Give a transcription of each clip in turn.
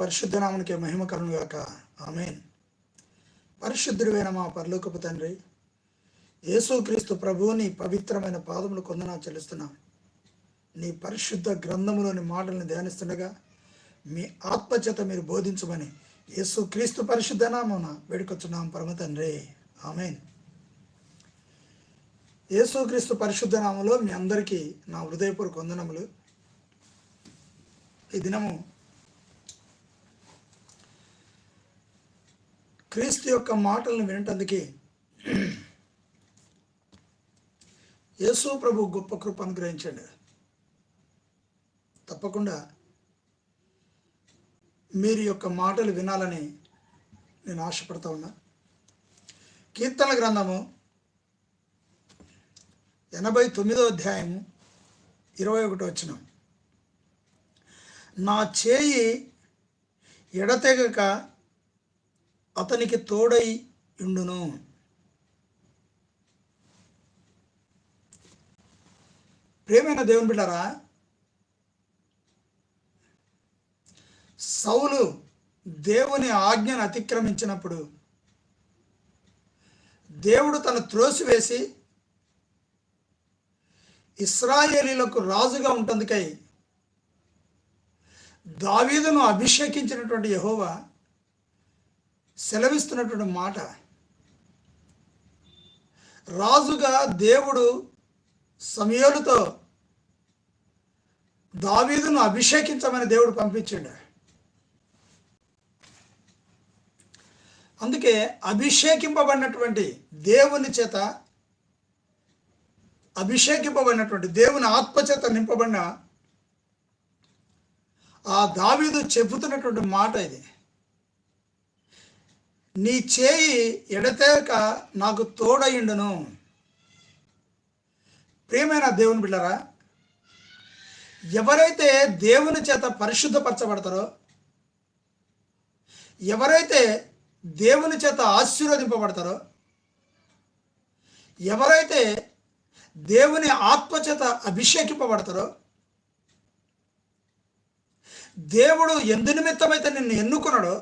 పరిశుద్ధ నామనికి మహిమ కలును ఆమెన్. పరిశుద్ధుడివైన మా పరలోకపు తండ్రి యేసుక్రీస్తు ప్రభువుని పవిత్రమైన పాదములు కొందనా చెల్లిస్తున్నాం. నీ పరిశుద్ధ గ్రంథములోని మాటలను ధ్యానిస్తుండగా మీ ఆత్మచేత మీరు బోధించమని యేసుక్రీస్తు పరిశుద్ధ నామమున వేడుకొచ్చున్నాం పరమ తండ్రి. ఆమెన్. యేసుక్రీస్తు పరిశుద్ధ నామంలో మీ అందరికీ నా హృదయపూర్వక వందనములు. ఈ దినము క్రీస్తు యొక్క మాటలను వినటానికి యేసు ప్రభు గొప్ప కృప అనుగ్రహించండి. తప్పకుండా మీరు యొక్క మాటలు వినాలని నేను ఆశపడతా ఉన్నా. కీర్తన గ్రంథము ఎనభై తొమ్మిదో అధ్యాయము ఇరవై ఒకటో వచ్చిన నా చేయి ఎడతెగక అతనికి తోడై ఉండును. ప్రేమైన దేవుని బిడ్డారా సౌలు దేవుని ఆజ్ఞను అతిక్రమించినప్పుడు దేవుడు తను త్రోసివేసి ఇస్రాయేలీలకు రాజుగా ఉంటుందికై దావీదును అభిషేకించినటువంటి యహోవా సెలవిస్తున్నటువంటి మాట. రాజుగా దేవుడు సమయాలతో దావీదును అభిషేకించమని దేవుడు పంపించాడు. అందుకే అభిషేకింపబడినటువంటి దేవుని చేత అభిషేకింపబడినటువంటి దేవుని ఆత్మచేత నింపబడిన ఆ దావీదు చెబుతున్నటువంటి మాట ఇది. నీ చేయి ఎడతేక నాకు తోడయుండును. ప్రియమైన దేవుని బిళ్ళరా ఎవరైతే దేవుని చేత పరిశుద్ధపరచబడతారో ఎవరైతే దేవుని చేత ఆశీర్వదింపబడతారో ఎవరైతే దేవుని ఆత్మచేత అభిషేకింపబడతారో దేవుడు ఎందు నిమిత్తమైతే నిన్ను ఎన్నుకున్నాడో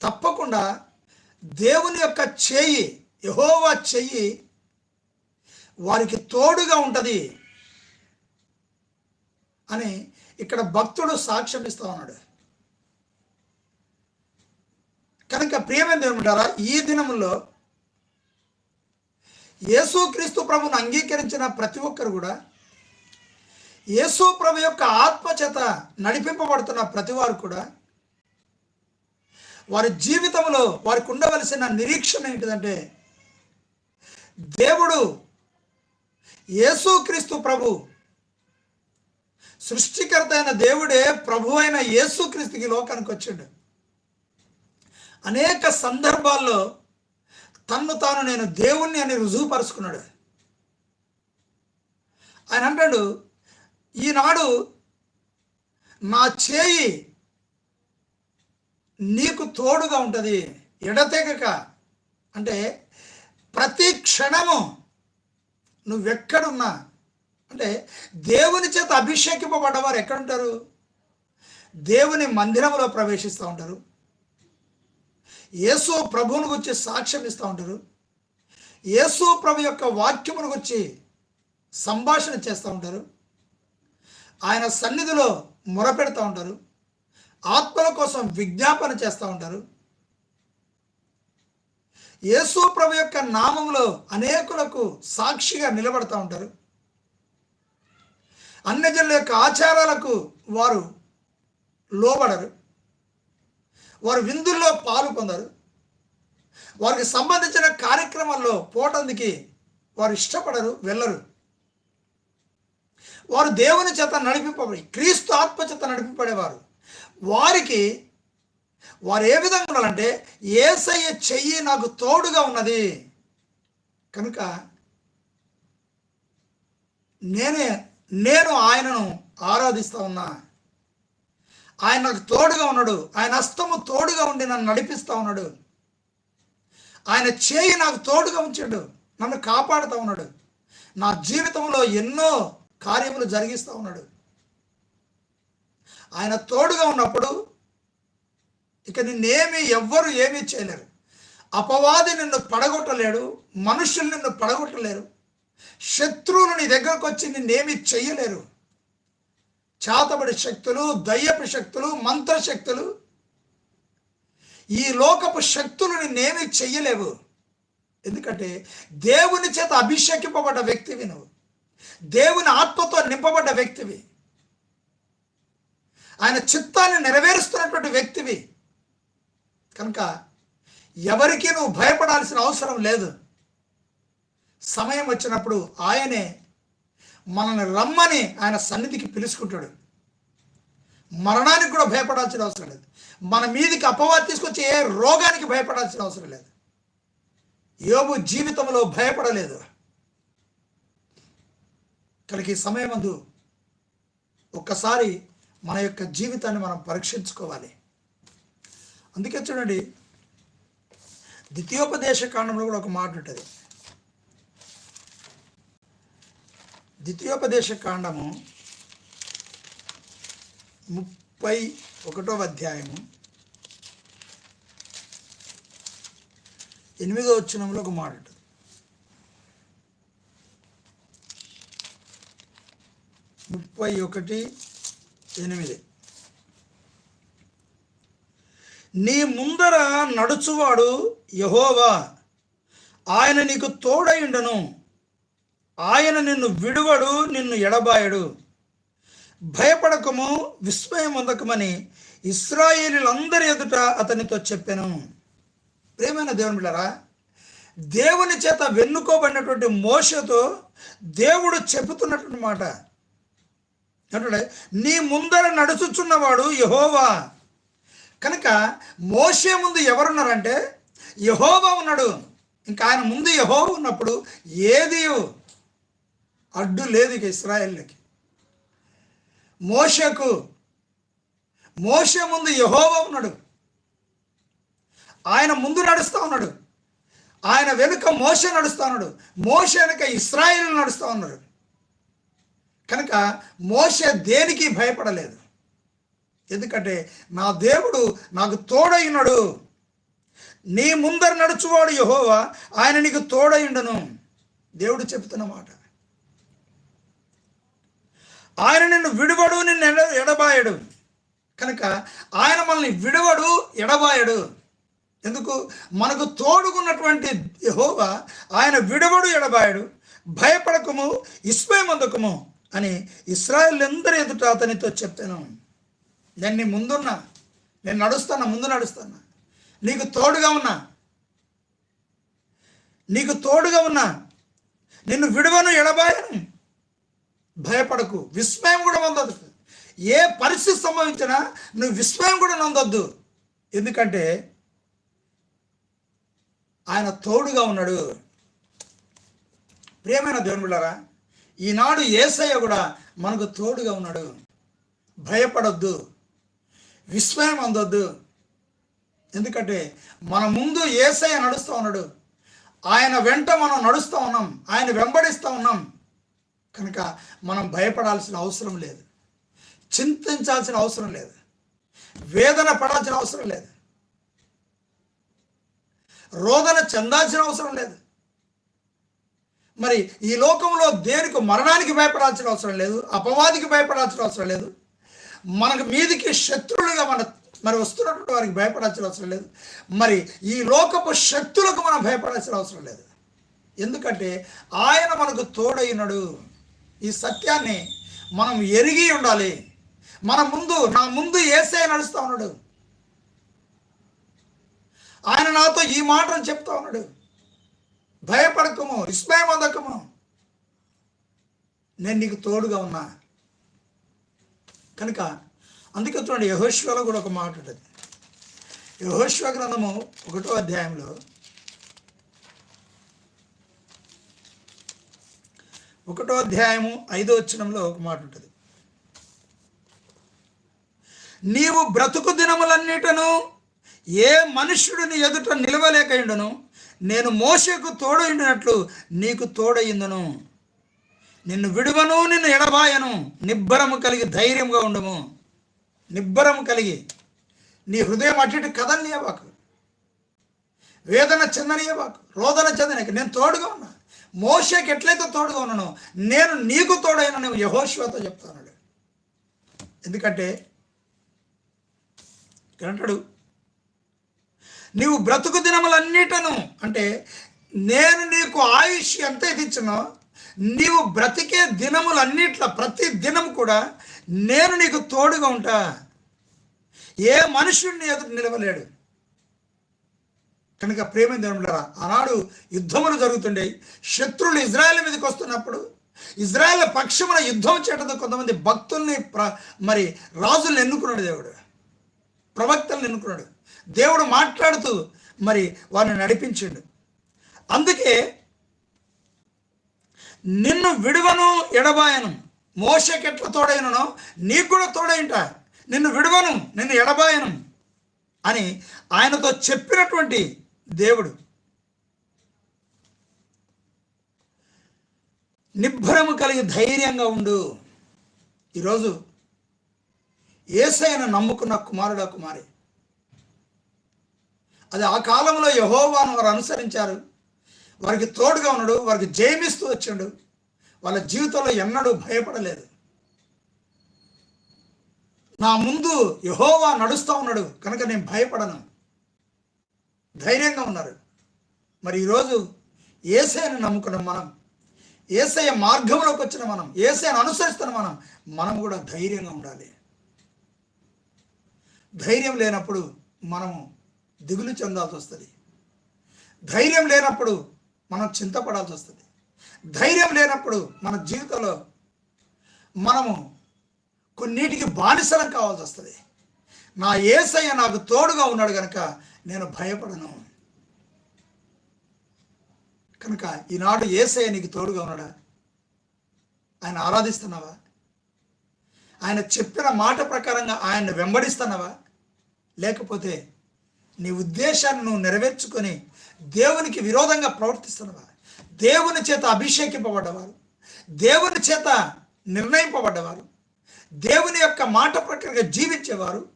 తప్పకుండా దేవుని యొక్క చేయి యహోవా చెయ్యి వారికి తోడుగా ఉంటుంది అని ఇక్కడ భక్తుడు సాక్ష్యం ఇస్తా ఉన్నాడు. కనుక ప్రియమైన ఏమంటారా ఈ దినంలో యేసుక్రీస్తు ప్రభుని అంగీకరించిన ప్రతి ఒక్కరు కూడా యేసు ప్రభు యొక్క ఆత్మచేత నడిపింపబడుతున్న ప్రతి వారు కూడా వారి జీవితంలో వారికి ఉండవలసిన నిరీక్షణ ఏంటిదంటే దేవుడు యేసుక్రీస్తు ప్రభు సృష్టికర్త అయిన దేవుడే ప్రభు అయిన యేసుక్రీస్తుకి లోకానికి వచ్చాడు. అనేక సందర్భాల్లో తన్ను తాను నేను దేవుణ్ణి అని రుజువుపరుచుకున్నాడు. ఆయన అంటాడు ఈనాడు నా చేయి నీకు తోడుగా ఉంటుంది. ఎడతెగక. అంటే ప్రతి క్షణము నువ్వెక్కడున్నా. అంటే దేవుని చేత అభిషేకింపబడ్డవారు ఎక్కడుంటారు? దేవుని మందిరంలో ప్రవేశిస్తూ ఉంటారు. యేసు ప్రభువుని గురించి సాక్ష్యం ఇస్తూ ఉంటారు. యేసు ప్రభు యొక్క వాక్యమును గురించి సంభాషణ చేస్తూ ఉంటారు. ఆయన సన్నిధిలో మొరపెడతా ఉంటారు. ఆత్మల కోసం విజ్ఞాపన చేస్తూ ఉంటారు. యేసు ప్రభు యొక్క నామంలో అనేకులకు సాక్షిగా నిలబడతా ఉంటారు. అన్యజనుల యొక్క ఆచారాలకు వారు లోబడరు. వారు విందుల్లో పాలు పొందరు. వారికి సంబంధించిన కార్యక్రమాల్లో పోటందుకి వారు ఇష్టపడరు వెళ్ళరు. వారు దేవుని చేత నడిపింపబడి క్రీస్తు ఆత్మ చేత నడిపింపబడేవారు. వారికి వారు ఏ విధంగా ఉండాలంటే ఏసయ్య చెయ్యి నాకు తోడుగా ఉన్నది. కనుక నేనే నేను ఆయనను ఆరాధిస్తా ఉన్నా. ఆయన నాకు తోడుగా ఉన్నాడు. ఆయన హస్తము తోడుగా ఉండి నన్ను నడిపిస్తూ ఉన్నాడు. ఆయన చేయి నాకు తోడుగా ఉంచాడు. నన్ను కాపాడుతూ ఉన్నాడు. నా జీవితంలో ఎన్నో కార్యములు జరిగిస్తూ ఉన్నాడు. ఆయన తోడుగా ఉన్నప్పుడు ఇక నిన్నేమి ఎవ్వరు ఏమీ చేయలేరు. అపవాది నిన్ను పడగొట్టలేడు మనుషులు నిన్ను పడగొట్టలేరు శత్రువులు నీ దగ్గరకు వచ్చి నిన్నేమి చెయ్యలేరు. చేతబడి శక్తులు దయ్యపు శక్తులు మంత్రశక్తులు ఈ లోకపు శక్తులు నిన్నేమి చెయ్యలేవు. ఎందుకంటే దేవుని చేత అభిషేకింపబడ్డ వ్యక్తివి నువ్వు. దేవుని ఆత్మతో నింపబడ్డ వ్యక్తివి. ఆయన చిత్తాన్ని నెరవేరుస్తున్నటువంటి వ్యక్తివి. కనుక ఎవరికి నువ్వు భయపడాల్సిన అవసరం లేదు. సమయం వచ్చినప్పుడు ఆయనే మనల్ని రమ్మని ఆయన సన్నిధికి పిలుచుకుంటాడు. మరణానికి కూడా భయపడాల్సిన అవసరం లేదు. మన మీదికి అపవాది తీసుకొచ్చి ఏ రోగానికి భయపడాల్సిన అవసరం లేదు. యోబు జీవితంలో భయపడలేదు. కనుక ఈ సమయమందు ఒక్కసారి మన యొక్క జీవితాన్ని మనం పరీక్షించుకోవాలి. అందుకే చూడండి ద్వితీయోపదేశ కాండంలో కూడా ఒక మాట ఉంటుంది. ద్వితీయోపదేశ కాండము ముప్పై ఒకటో అధ్యాయము ఎనిమిదో వచ్చినంలో ఒక మాట ఉంటుంది. ముప్పై ఒకటి ఎనిమిది. నీ ముందర నడుచువాడు యహోవా. ఆయన నీకు తోడయుండను. ఆయన నిన్ను విడువడు నిన్ను ఎడబాయడు. భయపడకము విస్మయమొందకమని ఇస్రాయేలీలందరి ఎదుట అతనితో చెప్పాను. ప్రేమైన దేవుని బిళ్ళరా దేవుని చేత వెన్నుకోబడినటువంటి మోసతో దేవుడు చెబుతున్నటువంటి మాట. అంటే నీ ముందర నడుచుచున్నవాడు యహోవా. కనుక మోసే ముందు ఎవరున్నారంటే యహోవా ఉన్నాడు. ఇంకా ఆయన ముందు యహోవా ఉన్నప్పుడు ఏది అడ్డు లేదు ఇక ఇస్రాయేళ్ళకి మోషకు మోషే ముందు యహోవా ఉన్నాడు. ఆయన ముందు నడుస్తూ ఉన్నాడు. ఆయన వెనుక మోస నడుస్తూ ఉన్నాడు. మోస వెనుక ఇస్రాయిల్ నడుస్తూ ఉన్నాడు. కనుక మోస దేనికి భయపడలేదు? ఎందుకంటే నా దేవుడు నాకు తోడైనడు నీ ముందర నడుచువాడు యహోవా ఆయన నీకు తోడయుండను దేవుడు చెప్తున్న మాట. ఆయన నిన్ను విడువడు నిన్ను ఎడ ఎడబాయడు. కనుక ఆయన మనల్ని విడవడు ఎడబాయడు. ఎందుకు? మనకు తోడుకున్నటువంటి యహోవా ఆయన విడవడు ఎడబాయడు. భయపడకము ఇస్మయమందకము అని ఇస్రాయల్ ఎందరి ఎదుట అతనితో చెప్పాను. నేను నీ ముందున్నా. నేను నడుస్తాను ముందు నడుస్తాను నీకు తోడుగా ఉన్నా. నీకు తోడుగా ఉన్నా. నిన్ను విడవను ఎడబాయను. భయపడకు. విస్మయం కూడా పొందదు ఏ పరిస్థితి సంభవించినా నువ్వు విస్మయం కూడా నొందొద్దు. ఎందుకంటే ఆయన తోడుగా ఉన్నాడు. ప్రియమైన దేవుని బిళ్ళారా ఈనాడు ఏసయ్య కూడా మనకు తోడుగా ఉన్నాడు. భయపడొద్దు. విస్మయం అందొద్దు. ఎందుకంటే మన ముందు ఏసయ్య నడుస్తూ ఉన్నాడు. ఆయన వెంట మనం నడుస్తూ ఉన్నాం. ఆయన వెంబడిస్తూ ఉన్నాం. కనుక మనం భయపడాల్సిన అవసరం లేదు. చింతించాల్సిన అవసరం లేదు. వేదన పడాల్సిన అవసరం లేదు. రోదన చెందాల్సిన అవసరం లేదు. మరి ఈ లోకంలో దేనికి మరణానికి భయపడాల్సిన అవసరం లేదు? అపవాదికి భయపడాల్సిన అవసరం లేదు? మనకు మీదికి శత్రువులుగా మన మరి వస్తున్నటువంటి వారికి భయపడాల్సిన అవసరం లేదు. మరి ఈ లోకపు శక్తులకు మనం భయపడాల్సిన అవసరం లేదు. ఎందుకంటే ఆయన మనకు తోడైనడు. ఈ సత్యాన్ని మనం ఎరిగి ఉండాలి. మన ముందు నా ముందు ఏసే నడుస్తూ ఉన్నాడు. ఆయన నాతో ఈ మాటను చెప్తా ఉన్నాడు. భయపడకము విస్మయమదకము నేను నీకు తోడుగా ఉన్నా. కనుక అందుకే చూడండి యహోశ్వలో కూడా ఒక మాట ఉంటుంది. యహోశ్వ గ్రంథము ఒకటో అధ్యాయంలో ఒకటో అధ్యాయము ఐదో వచ్చినంలో ఒక మాట ఉంటుంది. నీవు బ్రతుకు దినములన్నిటను ఏ మనుష్యుడిని ఎదుట నిలవలేకయుండను నేను మోసకు తోడైండినట్లు నీకు తోడయిందును. నిన్ను విడువను నిన్ను ఎడబాయను. నిబ్బరము కలిగి ధైర్యంగా ఉండము. నిబ్బరం కలిగి నీ హృదయం అటు ఇటు వేదన చెందనీయబాకు. రోదన చెందనీయకు నేను తోడుగా ఉన్నా. మోషకి ఎట్లయితే తోడుగా ఉన్నానో నేను నీకు తోడైన నేను యహోశ్వతో చెప్తాను. ఎందుకంటే ఇక్కడ అంటాడు నీవు బ్రతుకు దినములన్నిటను అంటే నేను నీకు ఆయుష్ ఎంత ఇచ్చినో నీవు బ్రతికే దినములన్నిట్ల ప్రతి దినం కూడా నేను నీకు తోడుగా ఉంటా. ఏ మనుషుడిని ఎదురు నిలవలేడు. కనుక ప్రేమ దేవుడారా ఆనాడు యుద్ధములు జరుగుతుండేవి శత్రువులు ఇజ్రాయెల్ మీదకి వస్తున్నప్పుడు ఇజ్రాయెల్ పక్షమున యుద్ధం చేయడంతో కొంతమంది భక్తుల్ని ప్ర మరి రాజుల్ని ఎన్నుకున్నాడు దేవుడు. ప్రవక్తలను ఎన్నుకున్నాడు. దేవుడు మాట్లాడుతూ మరి వారిని నడిపించిండు. అందుకే నిన్ను విడువను ఎడబాయను. మోసకెట్ల తోడైననో నీకు కూడా తోడైంట. నిన్ను విడువను నిన్ను ఎడబాయను అని ఆయనతో చెప్పినటువంటి దేవుడు. నిబ్బరము కలిగి ధైర్యంగా ఉండు. ఈరోజు ఏసైన నమ్ముకున్న కుమారుడా కుమారి. అది ఆ కాలంలో యహోవాను వారు అనుసరించారు. వారికి తోడుగా ఉన్నాడు వారికి జయమిస్తూ వచ్చాడు. వాళ్ళ జీవితంలో ఎన్నడూ భయపడలేదు. నా ముందు యహోవా నడుస్తూ ఉన్నాడు కనుక నేను భయపడను. ధైర్యంగా ఉన్నారు. మరి ఈరోజు ఏసైని నమ్ముకున్నాం మనం ఏసయ మార్గంలోకి వచ్చిన మనం ఏసైని అనుసరిస్తున్న మనం మనం కూడా ధైర్యంగా ఉండాలి. ధైర్యం లేనప్పుడు మనము దిగులు చెందాల్సి వస్తుంది. ధైర్యం లేనప్పుడు మనం చింతపడాల్సి వస్తుంది. ధైర్యం లేనప్పుడు మన జీవితంలో మనము కొన్నిటికి బానిసలం కావాల్సి వస్తుంది. నా ఏసయ్య నాకు తోడుగా ఉన్నాడు కనుక నేను భయపడను. కనుక ఈనాడు ఏసయ్య నీకు తోడుగా ఉన్నాడా? ఆయన ఆరాధిస్తున్నావా? ఆయన చెప్పిన మాట ప్రకారంగా ఆయన్ని వెంబడిస్తున్నావా? లేకపోతే నీ ఉద్దేశాన్ని నువ్వు నెరవేర్చుకొని దేవునికి విరోధంగా ప్రవర్తిస్తున్నావా దేవుని చేత అభిషేకింపబడ్డవారు. దేవుని చేత నిర్ణయింపబడ్డవారు. దేవుని యొక్క మాట ప్రకారంగా జీవించేవారు.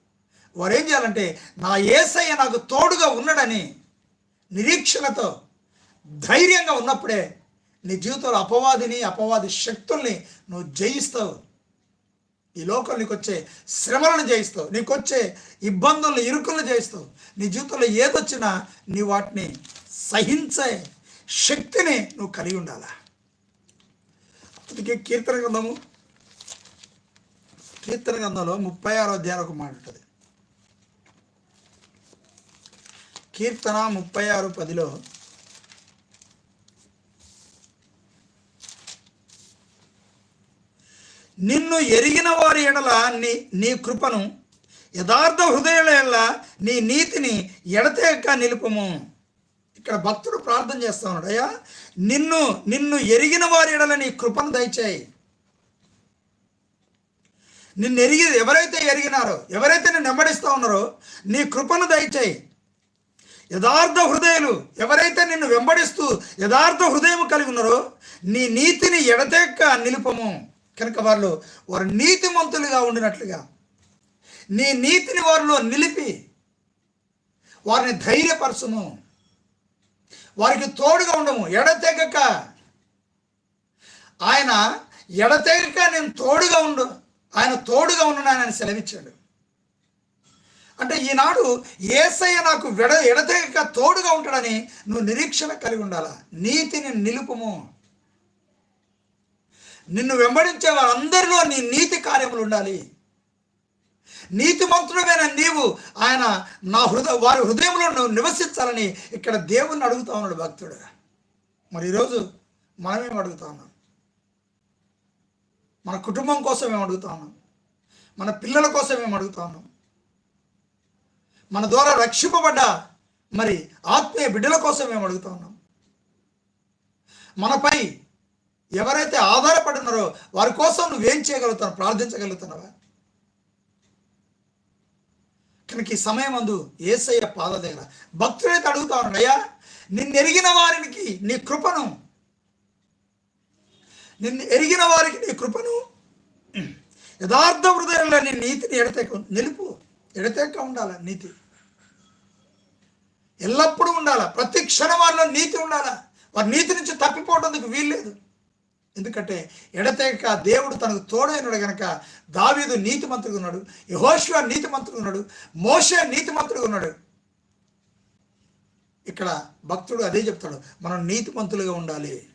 వారు ఏం చేయాలంటే నా ఏసయ్య నాకు తోడుగా ఉన్నాడని నిరీక్షణతో ధైర్యంగా ఉన్నప్పుడే నీ జీవితంలో అపవాదిని అపవాది శక్తుల్ని నువ్వు జయిస్తావు. ఈ లోకం నీకు వచ్చే శ్రమలను జయిస్తావు నీకు వచ్చే ఇబ్బందులను ఇరుకులను జయిస్తావు. నీ జీవితంలో ఏదొచ్చినా నీ వాటిని సహించే శక్తిని నువ్వు కలిగి ఉండాలా? అందుకే కీర్తన గ్రంథము కీర్తన గ్రంథంలో ముప్పై ఆరో అధ్యాయం ఒక మాట ఉంటుంది. కీర్తన ముప్పై ఆరు పదిలో నిన్ను ఎరిగిన వారి ఎడల నీ నీ కృపను యథార్థ హృదయాల ఎడల నీ నీతిని ఎడతెక్క నిలుపము. ఇక్కడ భక్తుడు ప్రార్థన చేస్తా ఉన్నాడు అయ్యా నిన్ను నిన్ను ఎరిగిన వారి ఎడల నీ కృపను దయచేయి. నిన్ను ఎరిగి ఎవరైతే ఎరిగినారో ఎవరైతే నిన్ను వెంబడిస్తూ ఉన్నారో నీ కృపను దయచేయి. యథార్థ హృదయులు ఎవరైతే నిన్ను వెంబడిస్తూ యథార్థ హృదయం కలిగి ఉన్నారో నీ నీతిని ఎడతెక్క నిలుపము. కనుక వాళ్ళు వారు నీతిమంతులుగా ఉండినట్లుగా నీ నీతిని వారిలో నిలిపి వారిని ధైర్యపరచము. వారికి తోడుగా ఉండము. ఎడతెగక ఆయన ఎడతెగక నేను తోడుగా ఉండు ఆయన తోడుగా ఉన్నానని సెలవిచ్చాడు. అంటే ఈనాడు ఏసయ్య నాకు వెడ ఎడతెగక తోడుగా ఉంటాడని నువ్వు నిరీక్షణ కలిగి ఉండాలా? నీతిని నిలుపుము. నిన్ను వెంబడించే వారందరిలో నీ నీతి కార్యములు ఉండాలి. నీతిమంతుడమైన నీవు ఆయన నా హృదయ వారి హృదయంలో నువ్వు నివసించాలని ఇక్కడ దేవుణ్ణి అడుగుతా ఉన్నాడు భక్తుడు. మరి ఈరోజు మనమేం అడుగుతా ఉన్నాం? మన కుటుంబం కోసం ఏం అడుగుతా ఉన్నాం? మన పిల్లల కోసం ఏం అడుగుతా ఉన్నాం? మన ద్వారా రక్షింపబడ్డ మరి ఆత్మీయ బిడ్డల కోసం ఏం అడుగుతా ఉన్నాం? మనపై ఎవరైతే ఆధారపడున్నారో వారి కోసం నువ్వేం చేయగలుగుతావు ప్రార్థించగలుగుతున్నావా? కనుక ఈ సమయం అందు ఏసయ్య పాద దగ్గర భక్తుడైతే అడుగుతా ఉన్నాడు నిన్ను ఎరిగిన వారికి నీ కృపను నిన్ను ఎరిగిన వారికి నీ కృపను యథార్థ హృదయంలో నీ నీతిని ఎడతెక్క నిలుపు ఎడతెక్క ఉండాల నీతి? ఎల్లప్పుడూ ఉండాలా? ప్రతి క్షణం వారిలో నీతి ఉండాలా? వారి నీతి నుంచి తప్పిపోవడానికి వీల్లేదు. ఎందుకంటే ఎడతెగక దేవుడు తనకు తోడైనడు గనక దావీదు నీతిమంతుడుగా ఉన్నాడు యోశ్వర్ నీతి మంత్రుడు ఉన్నాడు మోషే మంత్రుడు ఉన్నాడు. ఇక్కడ భక్తుడు అదే చెప్తాడు మనం నీతి మంతులుగా ఉండాలి.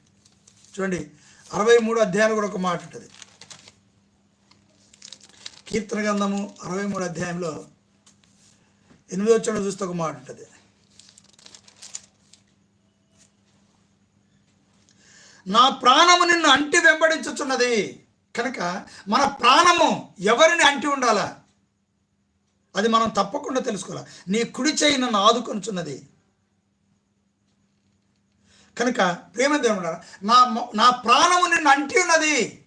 చూడండి అరవై మూడు అధ్యాయాలు కూడా ఒక మాట ఉంటుంది. కీర్తన గ్రంథము అరవై మూడు అధ్యాయంలో ఎనిమిదో వచ్చాడు చూస్తే ఒక మాట ఉంటుంది. నా ప్రాణము నిన్ను అంటి వెంబడించుచున్నది. కనుక మన ప్రాణము ఎవరిని అంటి ఉండాలా? అది మనం తప్పకుండా తెలుసుకోవాలి. నీ కుడి చేయి నన్ను ఆదుకొనుచున్నది. కనుక ప్రేమ దేవుడు నా నా ప్రాణము నిన్ను అంటి ఉన్నది.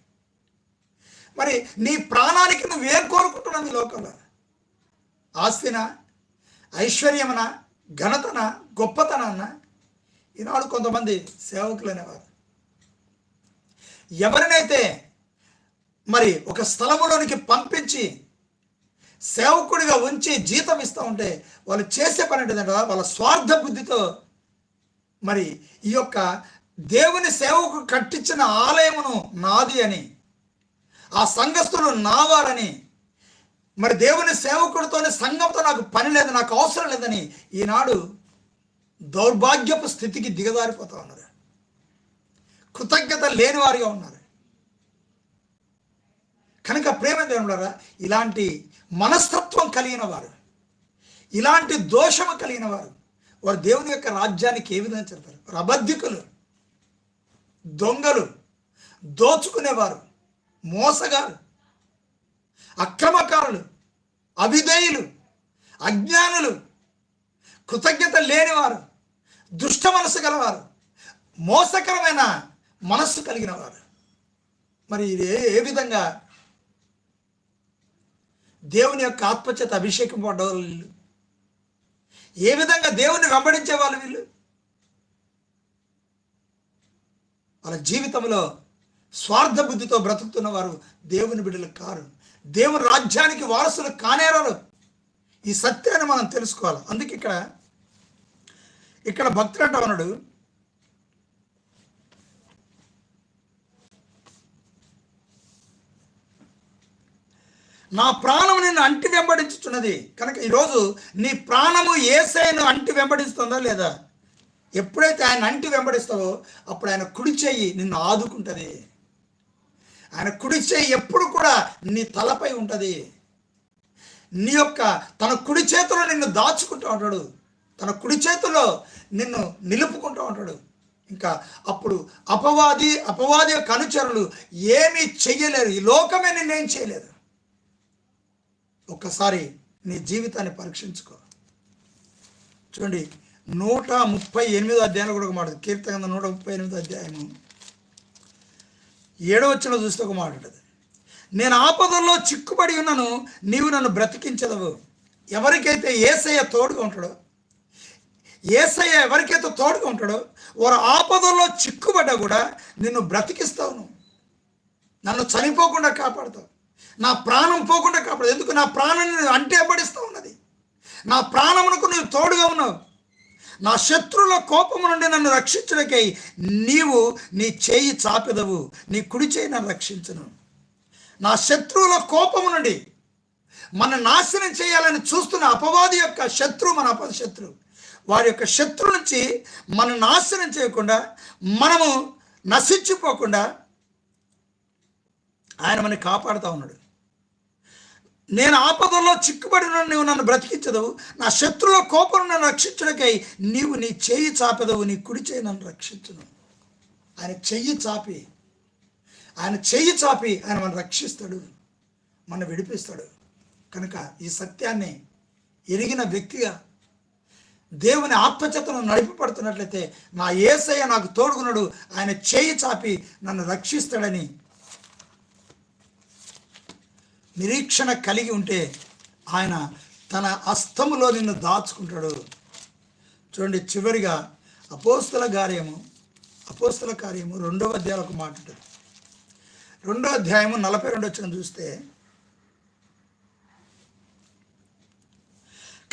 మరి నీ ప్రాణానికి నువ్వు ఏం కోరుకుంటున్నది ఈ లోకంలో? ఆస్తినా? ఐశ్వర్యమనా? ఘనతన? గొప్పతనాన్న ఈనాడు కొంతమంది సేవకులు అనేవారు ఎవరినైతే మరి ఒక స్థలములోనికి పంపించి సేవకుడిగా ఉంచి జీతం ఇస్తూ ఉంటే వాళ్ళు చేసే పని ఏంటంటే వాళ్ళ స్వార్థ బుద్ధితో మరి ఈ యొక్క దేవుని సేవకు కట్టించిన ఆలయమును నాది అని ఆ సంఘస్థులు నావారని మరి దేవుని సేవకుడితోనే సంఘంతో నాకు పని లేదు నాకు అవసరం లేదని ఈనాడు దౌర్భాగ్యపు స్థితికి దిగజారిపోతా ఉన్నారు. కృతజ్ఞత లేని వారిగా ఉన్నారు. కనుక ప్రేమ దేవుడారా ఇలాంటి మనస్తత్వం కలిగిన వారు ఇలాంటి దోషము కలిగిన వారు వారు దేవుని యొక్క రాజ్యానికి ఏ విధంగా చెప్తారు వారు అబద్ధికులు దొంగలు దోచుకునేవారు మోసగారు అక్రమకారులు అవిధేయులు అజ్ఞానులు కృతజ్ఞత లేనివారు దుష్ట మనసు గలవారు మోసకరమైన మనస్సు కలిగిన వారు మరి ఇది ఏ విధంగా? దేవుని యొక్క ఆత్మచేత అభిషేకం పడ్డవాళ్ళు వీళ్ళు. ఏ విధంగా దేవుని వెంబడించే వాళ్ళు వీళ్ళు? వాళ్ళ జీవితంలో స్వార్థ బుద్ధితో బ్రతుకుతున్న వారు దేవుని బిడ్డలు కారు. దేవుని రాజ్యానికి వారసులు కానేరారు. ఈ సత్యాన్ని మనం తెలుసుకోవాలి. అందుకే ఇక్కడ ఇక్కడ భక్తుడు అంటా నా ప్రాణము నిన్ను అంటి వెంబడించుచున్నది. కనుక ఈరోజు నీ ప్రాణము ఏసైను అంటి వెంబడిస్తుందా లేదా? ఎప్పుడైతే ఆయన అంటి వెంబడిస్తావో అప్పుడు ఆయన కుడి చెయ్యి నిన్ను ఆదుకుంటుంది. ఆయన కుడి చేయి ఎప్పుడు కూడా నీ తలపై ఉంటుంది. నీ యొక్క తన కుడి చేతిలో నిన్ను దాచుకుంటూ ఉంటాడు. తన కుడి చేతిలో నిన్ను నిలుపుకుంటూ ఉంటాడు. ఇంకా అప్పుడు అపవాది అపవాది యొక్క అనుచరులు ఏమీ చెయ్యలేరు. ఈ లోకమే నిన్నేం చేయలేదు. ఒక్కసారి నీ జీవితాన్ని పరీక్షించుకో. చూడండి నూట ముప్పై ఎనిమిదో అధ్యాయంలో కూడా ఒక మాట కీర్తన నూట ముప్పై ఎనిమిదో అధ్యాయము. ఏడో వచ్చిన చూస్తే ఒక మాట ఉంటుంది. నేను ఆపదల్లో చిక్కుబడి ఉన్నాను నీవు నన్ను బ్రతికించదవు. ఎవరికైతే ఏసయ్య తోడుగా ఉంటాడో ఏసయ్య ఎవరికైతే తోడుగా ఉంటాడో వారు ఆపదల్లో చిక్కుబడ్డా కూడా నిన్ను బ్రతికిస్తావు నువ్వు నన్ను చనిపోకుండా కాపాడుతావు. నా ప్రాణం పోకుండా కాపాడు. ఎందుకు? నా ప్రాణాన్ని నువ్వు అంటే పడిస్తూ ఉన్నది. నా ప్రాణమునకు నువ్వు తోడుగా ఉన్నావు. నా శత్రువుల కోపము నుండి నన్ను రక్షించడాకై నీవు నీ చేయి చాపెదవు. నీ కుడి చేయి నన్ను రక్షించను. నా శత్రువుల కోపము నుండి మన నాశనం చేయాలని చూస్తున్న అపవాది యొక్క శత్రువు మన అపద శత్రువు వారి యొక్క శత్రువు నుంచి మన నాశనం చేయకుండా మనము నశించిపోకుండా ఆయన మనని కాపాడుతూ ఉన్నాడు. నేను ఆపదల్లో చిక్కుబడిన నువ్వు నన్ను బ్రతికించదవు. నా శత్రుల కోపం నన్ను రక్షించడకై నీవు నీ చెయ్యి చాపెదవు నీ కుడి చేయి నన్ను రక్షించను. ఆయన చెయ్యి చాపి ఆయన చెయ్యి చాపి ఆయన మనం రక్షిస్తాడు మన విడిపిస్తాడు. కనుక ఈ సత్యాన్ని ఎరిగిన వ్యక్తిగా దేవుని ఆత్మచేతను నడిపబడుతున్నట్లయితే నా ఏసయ్య నాకు తోడుగున్నాడు. ఆయన చేయి చాపి నన్ను రక్షిస్తాడని నిరీక్షణ కలిగి ఉంటే ఆయన తన అస్తములో నిన్ను దాచుకుంటాడు. చూడండి చివరిగా అపోస్తుల కార్యము అపోస్తుల కార్యము రెండవ అధ్యాయంలో ఒక మాట ఉంటుంది. రెండో అధ్యాయము నలభై రెండు వచ్చిన చూస్తే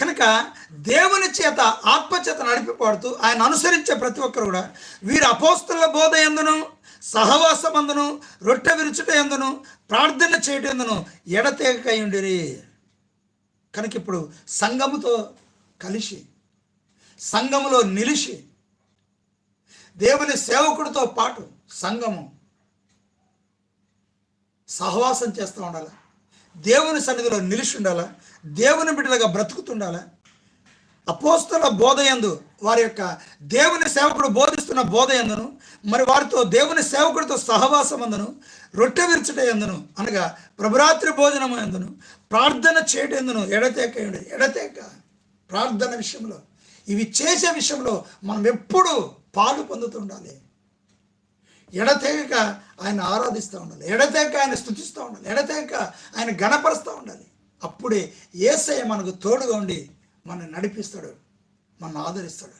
కనుక దేవుని చేత ఆత్మచేత నడిపిపడుతూ ఆయన అనుసరించే ప్రతి ఒక్కరు కూడా వీరు అపోస్తుల బోధ ఎందును? సహవాసమందును రొట్టె విరుచుట ఎందును ప్రార్థన చేయటం ఎందును ఎడతెగకై ఉండిరి. కనుక ఇప్పుడు సంఘముతో కలిసి సంఘములో నిలిచి దేవుని సేవకుడితో పాటు సంఘము సహవాసం చేస్తూ ఉండాలి? దేవుని సన్నిధిలో నిలిచి ఉండాలా? దేవుని బిడ్డలుగా బ్రతుకుతుండాలా? అపోస్తున్న బోధయందు వారి యొక్క దేవుని సేవకుడు బోధిస్తున్న బోధయందును మరి వారితో దేవుని సేవకుడితో సహవాసం అందను రొట్టె విరుచుట ఎందును అనగా ప్రభురాత్రి భోజనం ఎందును ప్రార్థన చేయటందును ఎడతేక ఎడతేక ప్రార్థన విషయంలో ఇవి చేసే విషయంలో మనం ఎప్పుడు పాలు పొందుతుండాలి ఎడతెగక ఆయన ఆరాధిస్తూ ఉండాలి. ఎడతెగక ఆయన స్థుతిస్తూ ఉండాలి. ఎడతెగక ఆయన గణపరుస్తూ ఉండాలి. అప్పుడే ఏసయ్య మనకు తోడుగా ఉండి మనం నడిపిస్తాడు మనం ఆదరిస్తాడు.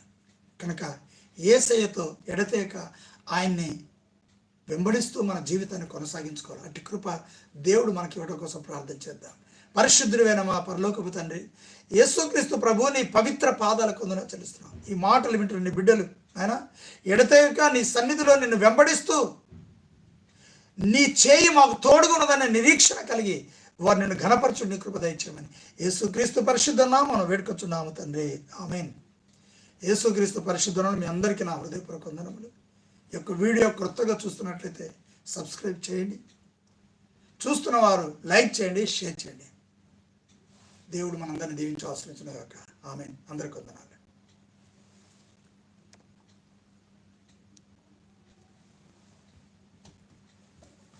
కనుక ఏసయ్యతో ఎడతేక ఆయన్ని వెంబడిస్తూ మన జీవితాన్ని కొనసాగించుకోవాలి. అటు కృప దేవుడు మనకి ఇవ్వడం కోసం ప్రార్థన చేద్దాం. పరిశుద్ధుడైన మా పరలోకపు తండ్రి. యేసుక్రీస్తు ప్రభువుని పవిత్ర పాదాల కొందన చెల్లిస్తున్నాం. ఈ మాటలు వింటున్న నీ బిడ్డలు ఆయన ఎడతెగక నీ సన్నిధిలో నిన్ను వెంబడిస్తూ నీ చేయి మాకు తోడుగున్నదనే నిరీక్షణ కలిగి వారు నిన్ను ఘనపరచు నీ కృప దయచేయమని. యేసుక్రీస్తు పరిశుద్ధనా మనం వేడుకొచ్చున్నాము తండ్రి. ఆమెన్. యేసుక్రీస్తు పరిశుద్ధన మీ అందరికీ నా హృదయపూర్వక వందనములు. యొక్క వీడియో క్రొత్తగా చూస్తున్నట్లయితే సబ్స్క్రైబ్ చేయండి. చూస్తున్న వారు లైక్ చేయండి షేర్ చేయండి. దేవుడు మనందరిని దీవించి ఆశ్రయించిన యొక్క ఆమె అందరికీ వందనాలు.